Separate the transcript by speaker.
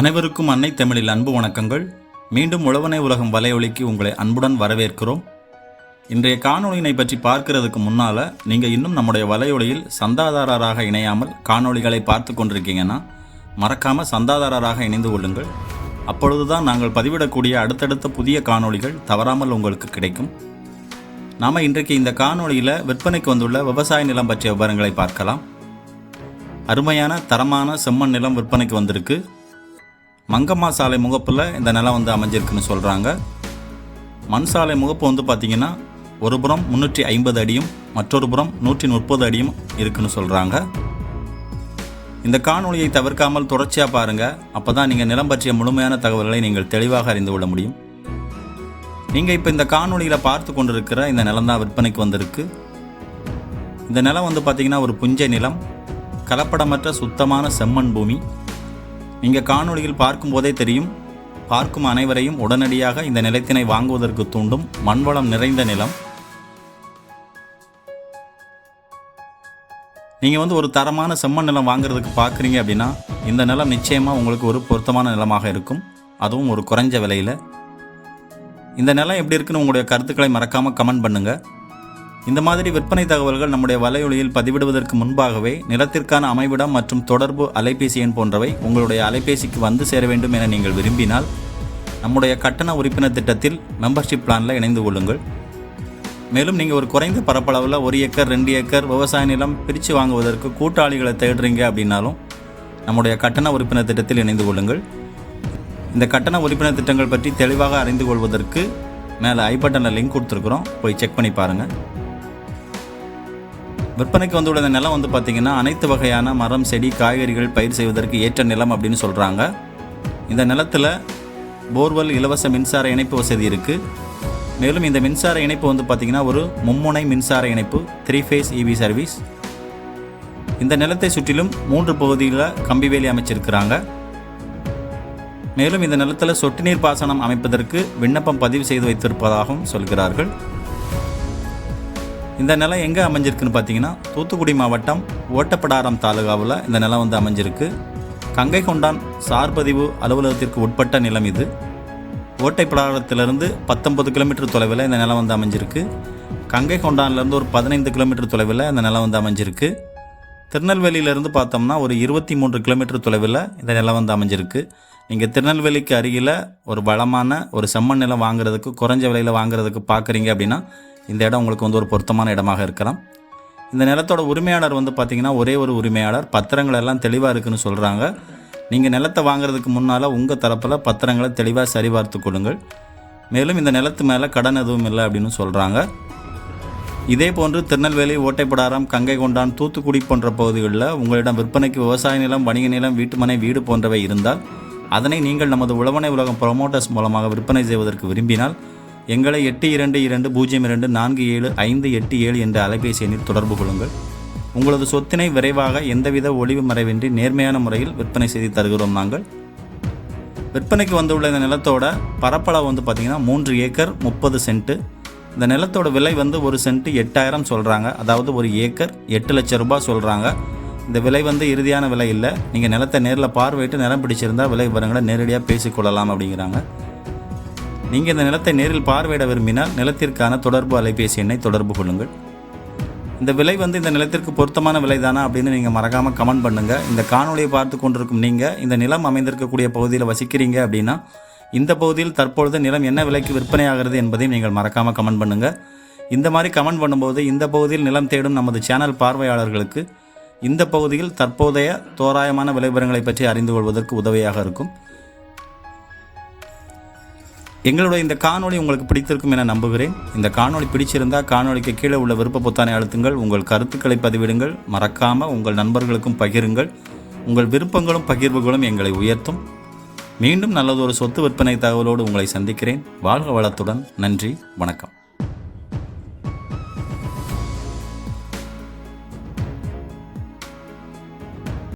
Speaker 1: அனைவருக்கும் அன்னை தமிழில் அன்பு வணக்கங்கள். மீண்டும் உழவனை உலகம் வலையொலிக்கு உங்களை அன்புடன் வரவேற்கிறோம். இன்றைய காணொலியினை பற்றி பார்க்கிறதுக்கு முன்னால் நீங்கள் இன்னும் நம்முடைய வலையொலியில் சந்தாதாரராக இணையாமல் காணொளிகளை பார்த்து கொண்டிருக்கீங்கன்னா மறக்காமல் சந்தாதாரராக இணைந்து கொள்ளுங்கள். அப்பொழுதுதான் நாங்கள் பதிவிடக்கூடிய அடுத்தடுத்த புதிய காணொளிகள் தவறாமல் உங்களுக்கு கிடைக்கும். நாம இன்றைக்கு இந்த காணொளியில் விற்பனைக்கு வந்துள்ள விவசாய நிலம் பற்றிய விவரங்களை பார்க்கலாம். அருமையான தரமான செம்மண் நிலம் விற்பனைக்கு வந்திருக்கு. மங்கம்மா சாலை முகப்பில் இந்த நிலம் வந்து அமைஞ்சிருக்குன்னு சொல்கிறாங்க மண் சாலை முகப்பு வந்து பார்த்திங்கன்னா ஒரு புறம் முந்நூற்றி ஐம்பது அடியும் மற்றொரு புறம் நூற்றி முப்பது அடியும் இருக்குன்னு சொல்கிறாங்க இந்த காணொளியை தவிர்க்காமல் தொடர்ச்சியாக பாருங்கள் அப்போ தான் நீங்கள் நிலம் பற்றிய முழுமையான தகவல்களை நீங்கள் தெளிவாக அறிந்து கொள்ள முடியும். நீங்கள் இப்போ இந்த காணொலியில் பார்த்து கொண்டிருக்கிற இந்த நிலம் தான் விற்பனைக்கு வந்திருக்கு. இந்த நிலம் வந்து பார்த்திங்கன்னா ஒரு புஞ்சை நிலம் கலப்படமற்ற சுத்தமான செம்மண் பூமி. நீங்கள் காணொளியில் பார்க்கும்போதே தெரியும் பார்க்கும் அனைவரையும் உடனடியாக இந்த நிலத்தினை வாங்குவதற்கு தூண்டும் மண்வளம் நிறைந்த நிலம். நீங்கள் வந்து ஒரு தரமான செம்மண் நிலம் வாங்குறதுக்கு பார்க்குறீங்க அப்படின்னா இந்த நிலம் நிச்சயமாக உங்களுக்கு ஒரு பொருத்தமான நிலமாக இருக்கும். அதுவும் ஒரு குறைஞ்ச விலையில். இந்த நிலம் எப்படி இருக்குன்னு உங்களுடைய கருத்துக்களை மறக்காமல் கமெண்ட் பண்ணுங்கள் இந்த மாதிரி விற்பனை தகவல்கள் நம்முடைய வலையொலியில் பதிவிடுவதற்கு முன்பாகவே நிலத்திற்கான அமைவிடம் மற்றும் தொடர்பு அலைபேசி எண் போன்றவை உங்களுடைய அலைபேசிக்கு வந்து சேர வேண்டும் என நீங்கள் விரும்பினால் நம்முடைய கட்டண உறுப்பினர் திட்டத்தில் மெம்பர்ஷிப் பிளானில் இணைந்து கொள்ளுங்கள். மேலும் நீங்கள் ஒரு குறைந்த பரப்பளவில் ஒரு ஏக்கர் ரெண்டு ஏக்கர் விவசாய நிலம் பிரித்து வாங்குவதற்கு கூட்டாளிகளை தேடுறீங்க அப்படின்னாலும் நம்முடைய கட்டண உறுப்பினர் திட்டத்தில் இணைந்து கொள்ளுங்கள். இந்த கட்டண உறுப்பினர் திட்டங்கள் பற்றி தெளிவாக அறிந்து கொள்வதற்கு மேலே ஐ பட்டனில் லிங்க் கொடுத்துருக்குறோம். போய் செக் பண்ணி பாருங்கள் விற்பனைக்கு வந்துள்ள இந்த நிலம் வந்து பார்த்திங்கன்னா அனைத்து வகையான மரம் செடி காய்கறிகள் பயிர் செய்வதற்கு ஏற்ற நிலம் அப்படின்னு சொல்கிறாங்க இந்த நிலத்தில் போர்வெல் இலவச மின்சார இணைப்பு வசதி இருக்குது மேலும் இந்த மின்சார இணைப்பு வந்து பார்த்திங்கன்னா ஒரு மும்முனை மின்சார இணைப்பு த்ரீ ஃபேஸ் இவி சர்வீஸ் இந்த நிலத்தை சுற்றிலும் மூன்று பகுதியில் கம்பி வேலி அமைச்சிருக்கிறாங்க. மேலும் இந்த நிலத்தில் சொட்டு நீர் பாசனம் அமைப்பதற்கு விண்ணப்பம் பதிவு செய்து வைத்திருப்பதாகவும் சொல்கிறார்கள். இந்த நிலம் எங்கே அமைஞ்சிருக்குன்னு பார்த்தீங்கன்னா தூத்துக்குடி மாவட்டம் ஓட்டப்படாரம் தாலுகாவில் இந்த நிலம் வந்து அமைஞ்சிருக்கு. கங்கை கொண்டான் சார்பதிவு அலுவலகத்திற்கு உட்பட்ட நிலம் இது. ஓட்டைப்படாரத்திலிருந்து பத்தொன்பது கிலோமீட்டர் தொலைவில் இந்த நிலம் வந்து அமைஞ்சிருக்கு. கங்கை கொண்டான்லேருந்து ஒரு பதினைந்து கிலோமீட்டர் தொலைவில் இந்த நிலம் வந்து அமைஞ்சிருக்கு. திருநெல்வேலியிலேருந்து பார்த்தோம்னா ஒரு இருபத்தி மூன்று கிலோமீட்டர் தொலைவில் இந்த நிலம் வந்து அமைஞ்சிருக்கு. நீங்கள் திருநெல்வேலிக்கு அருகில் ஒரு வளமான ஒரு செம்மண் நிலம் வாங்குறதுக்கு குறைஞ்ச விலையில் வாங்குறதுக்கு பார்க்குறீங்க அப்படின்னா இந்த இடம் உங்களுக்கு வந்து ஒரு பொருத்தமான இடமாக இருக்கலாம். இந்த நிலத்தோட உரிமையாளர் வந்து பார்த்திங்கன்னா ஒரே ஒரு உரிமையாளர். பத்திரங்கள் எல்லாம் தெளிவாக இருக்குன்னு சொல்கிறாங்க நீங்கள் நிலத்தை வாங்குறதுக்கு முன்னால் உங்கள் தரப்பில் பத்திரங்களை தெளிவாக சரிபார்த்து கொள்ளுங்கள் மேலும் இந்த நிலத்து மேலே கடன் எதுவும் இல்லை அப்படின்னு சொல்கிறாங்க இதேபோன்று திருநெல்வேலி ஓட்டைப்படாரம் கங்கை கொண்டான் தூத்துக்குடி போன்ற பகுதிகளில் உங்களிடம் விற்பனைக்கு விவசாய நிலம் வணிக நிலம் வீட்டுமனை வீடு போன்றவை இருந்தால் அதனை நீங்கள் நமது உழவனை உலகம் ப்ரொமோட்டர்ஸ் மூலமாக விற்பனை செய்வதற்கு விரும்பினால் எங்களை எட்டு இரண்டு இரண்டு பூஜ்ஜியம் இரண்டு நான்கு ஏழு ஐந்து எட்டு ஏழு என்ற அலைபேசி எண்ணில் தொடர்பு கொள்ளுங்கள். உங்களது சொத்தினை விரைவாக எந்தவித ஒளிவு மறைவின்றி நேர்மையான முறையில் விற்பனை செய்து தருகிறோம் நாங்கள். விற்பனைக்கு வந்துள்ள இந்த நிலத்தோட பரப்பளவு வந்து பார்த்திங்கன்னா மூன்று ஏக்கர் முப்பது சென்ட்டு. இந்த நிலத்தோட விலை வந்து ஒரு சென்ட்டு எட்டாயிரம் சொல்கிறாங்க அதாவது ஒரு ஏக்கர் எட்டு லட்சம் ரூபாய் சொல்கிறாங்க இந்த விலை வந்து இறுதியான விலை இல்லை. நீங்கள் நிலத்தை நேரில் பார்வையிட்டு நிலம் பிடிச்சிருந்தால் விலை விவரங்களை நேரடியாக பேசிக்கொள்ளலாம் அப்படிங்கிறாங்க. நீங்கள் இந்த நிலத்தை நேரில் பார்வையிட விரும்பினால் நிலத்திற்கான தொடர்பு அலைபேசி எண்ணை தொடர்பு கொள்ளுங்கள். இந்த விலை வந்து இந்த நிலத்திற்கு பொருத்தமான விலை தானா அப்படின்னு நீங்கள் மறக்காமல் கமெண்ட் பண்ணுங்கள் இந்த காணொலியை பார்த்து கொண்டிருக்கும் நீங்கள் இந்த நிலம் அமைந்திருக்கக்கூடிய பகுதியில் வசிக்கிறீங்க அப்படின்னா இந்த பகுதியில் தற்பொழுது நிலம் என்ன விலைக்கு விற்பனையாகிறது என்பதையும் நீங்கள் மறக்காமல் கமெண்ட் பண்ணுங்கள் இந்த மாதிரி கமெண்ட் பண்ணும்போது இந்த பகுதியில் நிலம் தேடும் நமது சேனல் பார்வையாளர்களுக்கு இந்த பகுதியில் தற்போதைய தோராயமான விளைபரங்களை பற்றி அறிந்து கொள்வதற்கு உதவியாக இருக்கும். எங்களுடைய இந்த காணொளி உங்களுக்கு பிடித்திருக்கும் என நம்புகிறேன். இந்த காணொளி பிடிச்சிருந்தால் காணொளிக்கு கீழே உள்ள விருப்ப பொத்தானை அழுத்துங்கள். உங்கள் கருத்துக்களை பதிவிடுங்கள். மறக்காமல் உங்கள் நண்பர்களுக்கும் பகிருங்கள். உங்கள் விருப்பங்களும் பகிர்வுகளும் எங்களை உயர்த்தும். மீண்டும் நல்லதொரு சொத்து விற்பனை தகவலோடு உங்களை சந்திக்கிறேன். வாழ்க வளத்துடன். நன்றி. வணக்கம்.